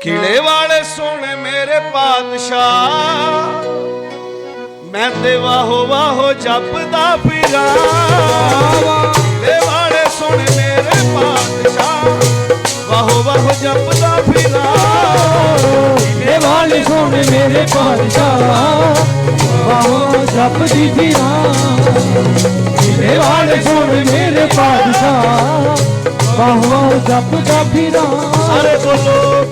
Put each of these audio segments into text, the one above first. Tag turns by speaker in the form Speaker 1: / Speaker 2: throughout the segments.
Speaker 1: ਕਿਲੇ ਵਾਲੇ ਸੋਹਣੇ ਮੇਰੇ ਪਾਤਸ਼ਾਹ। ਮੈਂ ਤੇ ਵਾਹੋ ਵਾਹੋ ਜਪਦਾ ਫਿਰਾਂ। ਕਿਲੇ ਵਾਲੇ ਸੋਹਣੇ ਮੇਰੇ ਪਾਤਸ਼ਾਹ। ਵਾਹੋ ਵਾਹੋ ਜਪਦਾ ਫਿਰਾਂ।
Speaker 2: ਇਹ ਵਾਲੇ ਸੋਹਣੇ ਮੇਰੇ ਪਾਤਸ਼ਾਹ। ਬਾਹੋ ਜਪਦੀ ਫਿਰਾਂ। ਇਹ ਵਾਲੇ ਸੋਹਣੇ ਮੇਰੇ ਪਾਤਸ਼ਾਹ। ਬਾਹੋ ਜਪਦਾ ਫਿਰਾਂ।
Speaker 1: ਸਾਰੇ ਬੋਲੋ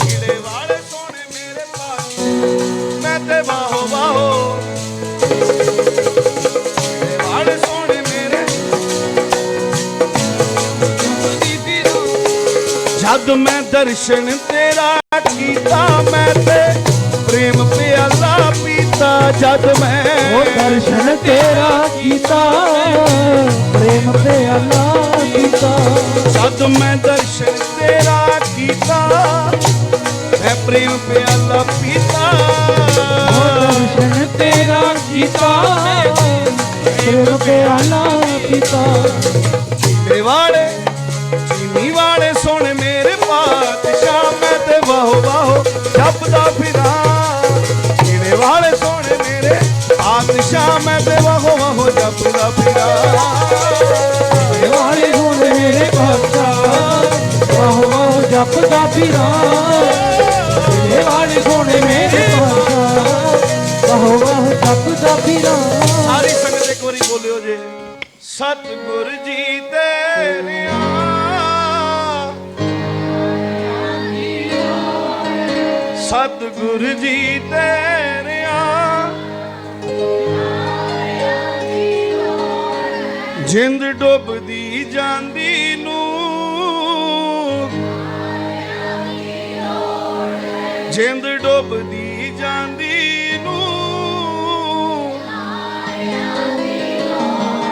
Speaker 1: ਜਦ ਮੈਂ ਦਰਸ਼ਨ ਤੇਰਾ ਕੀਤਾ ਮੈਂ ਤੇ ਪ੍ਰੇਮ ਪਿਆਲਾ ਪੀਤਾ ਜਦ ਮੈਂ
Speaker 2: ਉਹ ਦਰਸ਼ਨ ਤੇਰਾ ਕੀਤਾ ਪ੍ਰੇਮ ਪਿਆਲਾ ਕੀਤਾ
Speaker 1: ਜਦ ਮੈਂ ਦਰਸ਼ਨ ਤੇਰਾ ਕੀਤਾ ਮੈਂ ਪ੍ਰੇਮ ਪਿਆਲਾ ਪੀਤਾ।
Speaker 2: ਦਰਸ਼ਨ ਤੇਰਾ ਕੀਤਾ ਪ੍ਰੇਮ ਪਿਆਲਾ ਕੀਤਾ
Speaker 1: ਚੀਨੇ ਵਾਲੇ ਪਾਤਸ਼ਾਹ ਮੈਂ ਤੇ ਵਾਹੋ ਵਾਹੋ ਜਪਦਾ ਫਿਰਾਂ
Speaker 2: ਇਹ ਵਾਲੇ ਮੇਰੇ ਪਾਤਸ਼ਾਹ ਵਾਹੋ ਵਾਹੋ ਜਪਦਾ ਫਿਰਾਂ ਇਹ ਵਾਲੇ ਮੇਰੇ ਪਾਤਸ਼ਾਹ ਵਾਹੋ ਵਾਹੋ ਜਪਦਾ ਫਿਰਾਂ
Speaker 1: ਸਾਰੀ ਸੰਗਤ ਇੱਕ ਵਾਰੀ ਬੋਲਿਓ ਜੇ। ਸਤਿਗੁਰ ਜੀ ਤੇਰਿਆਂ ਸਤਿਗੁਰ ਜੀ ਤੇਰਿਆਂ ਜਿੰਦ ਡੁੱਬਦੀ ਜਾਂਦੀ ਨੂੰ। ਜਿੰਦ ਡੁੱਬਦੀ ਜਾਂਦੀ ਨੂੰ।